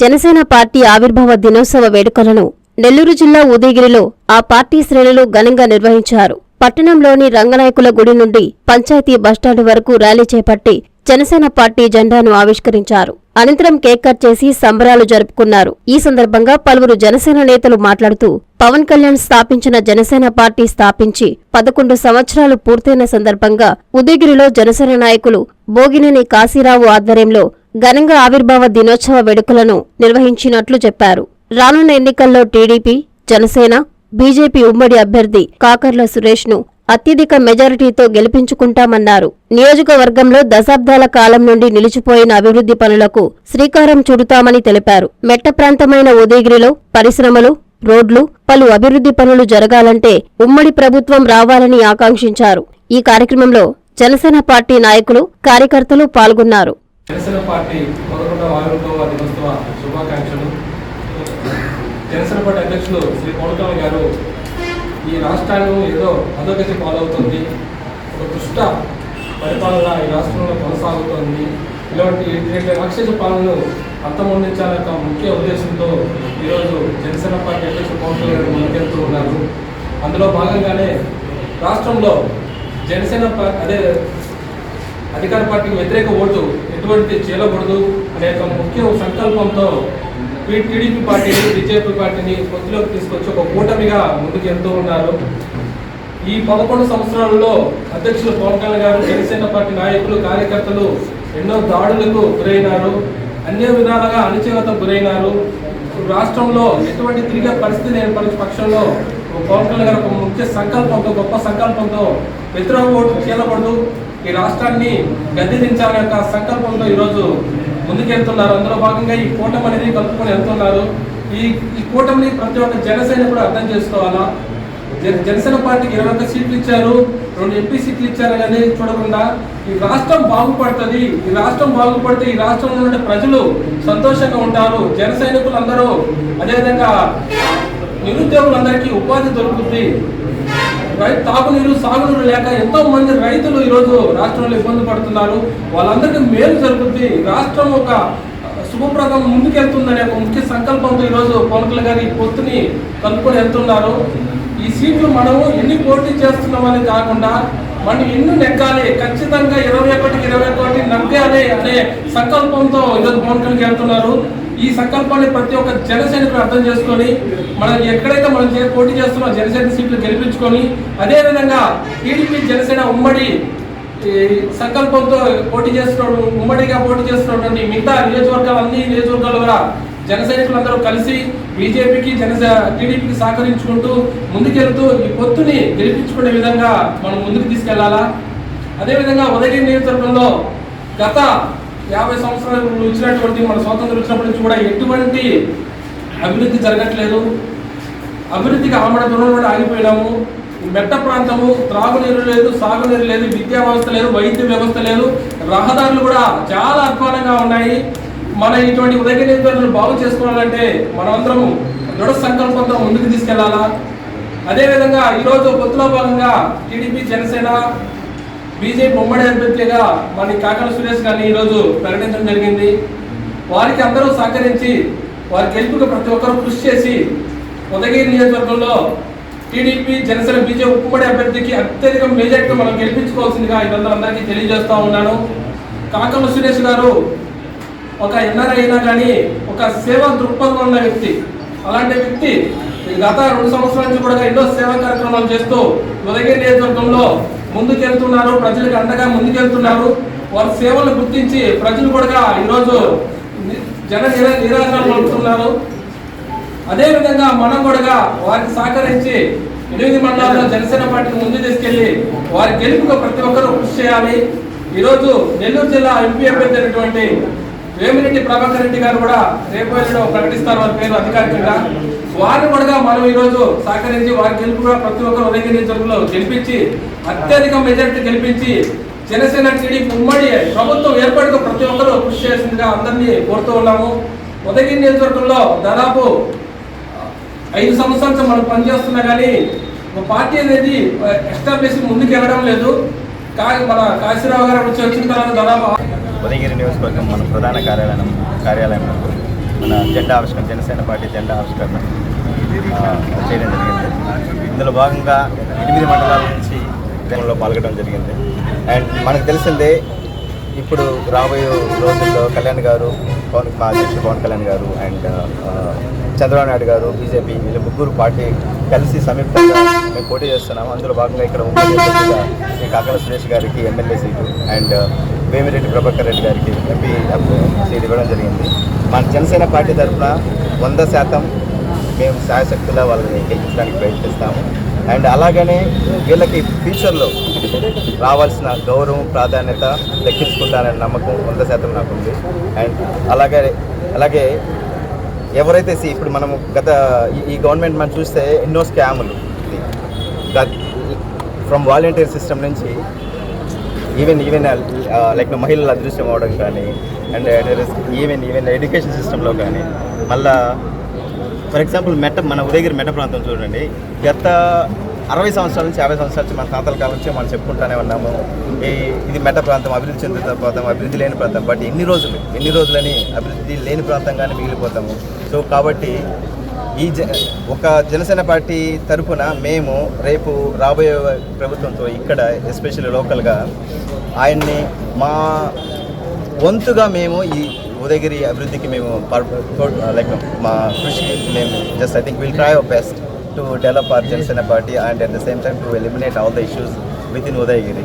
Janasena party ఆవిర్భావ దినోత్సవ వేడుకలను నెల్లూరు జిల్లా ఉదయగిరిలో ఆ పార్టీ శ్రేణులు ఘనంగా నిర్వహించారు. పట్టణంలోని రంగనాయకుల గుడి నుండి పంచాయతీ బస్టాండ్ వరకు ర్యాలీ చేపట్టి జనసేన పార్టీ జెండాను ఆవిష్కరించారు. అనంతరం కేక్ కట్ చేసి సంబరాలు జరుపుకున్నారు. ఈ సందర్భంగా పలువురు జనసేన నేతలు మాట్లాడుతూ పవన్ కళ్యాణ్ స్థాపించిన జనసేన పార్టీ స్థాపించి పదకొండు సంవత్సరాలు పూర్తయిన సందర్భంగా ఉదయగిరిలో జనసేన నాయకులు బోగినేని కాశీరావు ఆధ్వర్యంలో ఘనంగా ఆవిర్భావ దినోత్సవ వేడుకలను నిర్వహించినట్లు చెప్పారు. రానున్న ఎన్నికల్లో టీడీపీ జనసేన బీజేపీ ఉమ్మడి అభ్యర్థి కాకర్ల సురేష్ను అత్యధిక మెజారిటీతో గెలిపించుకుంటామన్నారు. నియోజకవర్గంలో దశాబ్దాల కాలం నుండి నిలిచిపోయిన అభివృద్ధి పనులకు శ్రీకారం చుడుతామని తెలిపారు. మెట్ట ప్రాంతమైన ఉదయగిరిలో పరిశ్రమలు రోడ్లు పలు అభివృద్ధి పనులు జరగాలంటే ఉమ్మడి ప్రభుత్వం రావాలని ఆకాంక్షించారు. ఈ కార్యక్రమంలో జనసేన పార్టీ నాయకులు కార్యకర్తలు పాల్గొన్నారు. జనసేన పార్టీ పదకొండవ ఆవిర్భావ దినోత్సవ శుభాకాంక్షలు. జనసేన పార్టీ అధ్యక్షులు శ్రీ పవన్ కళ్యాణ్ గారు ఈ రాష్ట్రాన్ని ఏదో అధోగతి పాలవుతుంది. ఒక దుష్ట పరిపాలన ఈ రాష్ట్రంలో కొనసాగుతోంది. ఇలాంటి ఇటువంటి రాక్షస పాలనను అంతమొందించాలన్న ముఖ్య ఉద్దేశంతో ఈరోజు జనసేన పార్టీ అధ్యక్షులు పవన్ కళ్యాణ్ గారు ముందుకెళ్తూ ఉన్నారు. అందులో భాగంగానే రాష్ట్రంలో జనసేన అదే అధికార పార్టీకి వ్యతిరేక ఓటు ఎటువంటి చేయకూడదు అనే ఒక ముఖ్య సంకల్పంతో టీడీపీ పార్టీని బీజేపీ పార్టీని కొద్దిలోకి తీసుకొచ్చి ఒక కూటమిగా ముందుకు వెళ్తూ ఉన్నారు. ఈ పదకొండు సంవత్సరాలలో అధ్యక్షులు పవన్ కళ్యాణ్ గారు జనసేన పార్టీ నాయకులు కార్యకర్తలు ఎన్నో దాడులకు గురైనారు అన్ని విధాలుగా అణచివేత గురైనారు. రాష్ట్రంలో ఎటువంటి తిరిగే పరిస్థితి లేని పక్షంలో పవన్ కళ్యాణ్ గారు ఒక ముఖ్య సంకల్పంతో గొప్ప సంకల్పంతో వ్యతిరేక ఓటు చేయకూడదు ఈ రాష్ట్రాన్ని గద్దెదించాలనే యొక్క సంకల్పంతో ఈరోజు ముందుకెళ్తున్నారు. అందులో భాగంగా ఈ కూటమి అనేది కలుపుకొని వెళ్తున్నారు. ఈ ఈ కూటమిని ప్రతి ఒక్క జనసేన కూడా అర్థం చేసుకోవాలా? జనసేన పార్టీకి ఇరవై ఒక్క సీట్లు ఇచ్చారు రెండు ఎంపీ సీట్లు ఇచ్చారు అనేది చూడకుండా ఈ రాష్ట్రం బాగుపడుతుంది. ఈ రాష్ట్రం బాగుపడితే ఈ రాష్ట్రంలో ఉండే ప్రజలు సంతోషంగా ఉంటారు. జన సైనికులందరూ అదేవిధంగా నిరుద్యోగులందరికీ ఉపాధి దొరుకుతుంది. తాగునీరు సాగునీరు లేక ఎంతో మంది రైతులు ఈరోజు రాష్ట్రంలో ఇబ్బంది పడుతున్నారు. వాళ్ళందరికీ మేలు జరుగుతుంది రాష్ట్రం ఒక శుభప్రదం ముందుకెళ్తుందనే ఒక ముఖ్య సంకల్పంతో ఈరోజు పవన్ గారి ఈ పొత్తుని కలుపుకొని వెళ్తున్నారు. ఈ సీట్లు మనము ఎన్ని పోటీ చేస్తున్నామని కాకుండా మనం ఎన్ని నెగ్గాలి ఖచ్చితంగా ఇరవై ఒకటికి ఇరవై ఒకటి నగ్గాలి అనే సంకల్పంతో ఈరోజు పవన్ కళ్యాణ్ వెళ్తున్నారు. ఈ సంకల్పాన్ని ప్రతి ఒక్క జనసైనికులు అర్థం చేసుకొని మనం ఎక్కడైతే మనం చే- పోటీ చేస్తున్నామో జనసేన సీట్లు గెలిపించుకొని అదే విధంగా టీడీపీ జనసేన ఉమ్మడి సంకల్పంతో పోటీ చేస్తున్నాడు ఉమ్మడిగా పోటీ చేస్తున్నటువంటి మిగతా నియోజకవర్గాలు అన్ని నియోజకవర్గాలు కూడా జనసైనికులందరూ కలిసి బీజేపీకి జనసే టీడీపీకి సహకరించుకుంటూ ముందుకెళ్తూ ఈ పొత్తుని గెలిపించుకునే విధంగా మనం ముందుకు తీసుకెళ్ళాలా? అదేవిధంగా ఉదయగిరి నియోజకవర్గంలో గత యాభై సంవత్సరాలు ఇచ్చినటువంటి మన స్వాతంత్రం వచ్చినప్పటి నుంచి కూడా ఎటువంటి అభివృద్ధి జరగట్లేదు. అభివృద్ధికి ఆమడ దూరం కూడా ఆగిపోయినాము. మెట్ట ప్రాంతము త్రాగునీరు లేదు సాగునీరు లేదు విద్యా వ్యవస్థ లేదు వైద్య వ్యవస్థ లేదు. రహదారులు కూడా చాలా అధ్వానంగా ఉన్నాయి. మన ఇటువంటి ఉదయ బాగు చేసుకోవాలంటే మనమందరము దృఢ సంకల్పంతో ముందుకు తీసుకెళ్ళాలా? అదేవిధంగా ఈరోజు పొత్తులో భాగంగా టీడీపీ జనసేన బీజేపీ ఉమ్మడి అభ్యర్థిగా మన కాకల సురేష్ గారిని ఈరోజు ప్రకటించడం జరిగింది. వారికి అందరూ సహకరించి వారి గెలుపుకు ప్రతి ఒక్కరూ కృషి చేసి ఉదయగిరి నియోజకవర్గంలో టీడీపీ జనసేన బీజేపీ ఉమ్మడి అభ్యర్థికి అత్యధిక మేజర్గా మనం గెలిపించుకోవాల్సిందిగా ఈరోజు అందరికీ తెలియజేస్తూ ఉన్నాను. కాకమ్మ సురేష్ గారు ఒక ఎన్ఆర్ అయినా కానీ ఒక సేవా దృక్పథం ఉన్న వ్యక్తి. అలాంటి వ్యక్తి ఈ గత రెండు సంవత్సరాల నుంచి కూడా ఎన్నో సేవా కార్యక్రమాలు చేస్తూ ఉదయగిరి నియోజకవర్గంలో ముందుకెళ్తున్నారు ప్రజలకు అండగా ముందుకెళ్తున్నారు. వారి సేవలు గుర్తించి ప్రజలు కూడా ఈరోజు జన నిరా నిరాకరణ పలుకుతున్నారు అదేవిధంగా మనం కూడా వారికి సహకరించి ఎనిమిది మండలాల్లో జనసేన పార్టీని ముందు తీసుకెళ్ళి వారి గెలుపుకు ప్రతి ఒక్కరూ కృషి చేయాలి. ఈరోజు నెల్లూరు జిల్లా ఎంపీ అభ్యర్థి అయినటువంటి వేమిరెడ్డి ప్రభాకర్ రెడ్డి గారు కూడా రేపు ప్రకటిస్తారు వారి పేరు అధికారికంగా. వారిని కూడా మనం ఈరోజు సహకరించి వారి గెలుపు కూడా ప్రతి ఒక్కరు ఉదయ గెలిపించి అత్యధిక మెజార్టీ గెలిపించి జనసేన టీడీపీ ఉమ్మడి ప్రభుత్వం ఏర్పాటుకు ప్రతి ఒక్కరూ కృషి చేసిందిగా అందరినీ కోరుతూ ఉన్నాము. ఉదగిరి నియోజకవర్గంలో దాదాపు ఐదు సంవత్సరాల నుంచి మనం పనిచేస్తున్నా కానీ ఒక పార్టీ అనేది ఎస్టాబ్లిష్ ముందుకు వెళ్ళడం లేదు. కా మన కాశీరావు గారు వచ్చి వచ్చిన తర్వాత దాదాపు ఉదయగిరి నియోజకవర్గం మన ప్రధాన కార్యాలయం కార్యాలయం. మన జెండా ఆవిష్కరణ జనసేన పార్టీ జెండా ఆవిష్కరణ చేయడం జరిగింది. ఇందులో భాగంగా ఎనిమిది మండలాల నుంచి జనంలో పాల్గొనడం జరిగింది. అండ్ మనకు తెలిసిందే ఇప్పుడు రాబోయే రోజుల్లో కళ్యాణ్ గారు పవన్ మా అధ్యక్షుడు పవన్ కళ్యాణ్ గారు అండ్ చంద్రబాబు నాయుడు గారు బీజేపీ వీళ్ళు ముగ్గురు పార్టీ కలిసి సంయుక్తంగా మేము పోటీ చేస్తున్నాము. అందులో భాగంగా ఇక్కడ ఉమ్మడి శ్రీ కాకల సురేష్ గారికి MLA seat. And Vemireddy Prabhakar Reddy గారికి ఎంపీ సీట్ ఇవ్వడం జరిగింది. మన జనసేన పార్టీ తరఫున వంద శాతం మేము సాయశక్తుల వాళ్ళని గెలిపించడానికి ప్రయత్నిస్తాము. అండ్ అలాగనే వీళ్ళకి ఫ్యూచర్లో రావాల్సిన గౌరవం ప్రాధాన్యత దక్కించుకుంటాననే నమ్మకం వంద శాతం నాకు ఉంది. అండ్ అలాగే అలాగే ఎవరైతే ఇప్పుడు మనము గత ఈ- ఈ గవర్నమెంట్ మనం చూస్తే ఎన్నో స్కాములు. ఫ్రమ్ వాలంటీర్ సిస్టమ్ నుంచి ఈవెన్ ఈవెన్ లైక్ మహిళల అదృష్టం అవడం కానీ అండ్ ఈవెన్ ఈవెన్ ఎడ్యుకేషన్ సిస్టంలో కానీ మళ్ళా ఫర్ ఎగ్జాంపుల్ మెట్ట మన ఉదయగిరి మెట్ట ప్రాంతం చూడండి. గత అరవై సంవత్సరాల నుంచి యాభై సంవత్సరాల నుంచి మన తాతల కాలం నుంచి మనం చెప్పుకుంటానే ఉన్నాము. ఈ ఇది మెట్ట ప్రాంతం అభివృద్ధి చెందిన ప్రాంతం అభివృద్ధి లేని ప్రాంతం. బట్ ఎన్ని రోజులు ఎన్ని రోజులని అభివృద్ధి లేని ప్రాంతంగానే మిగిలిపోతాము. సో కాబట్టి ఈ జ ఒక జనసేన పార్టీ తరపున మేము రేపు రాబోయే ప్రభుత్వంతో ఇక్కడ ఎస్పెషల్లీ లోకల్గా ఆయన్ని మా వంతుగా మేము ఈ ఉదయగిరి అభివృద్ధికి మేము లైక్ మా కృషి మేము just I think will try our best to develop our Janasena party and at the same time to eliminate all the issues with in Udayagiri.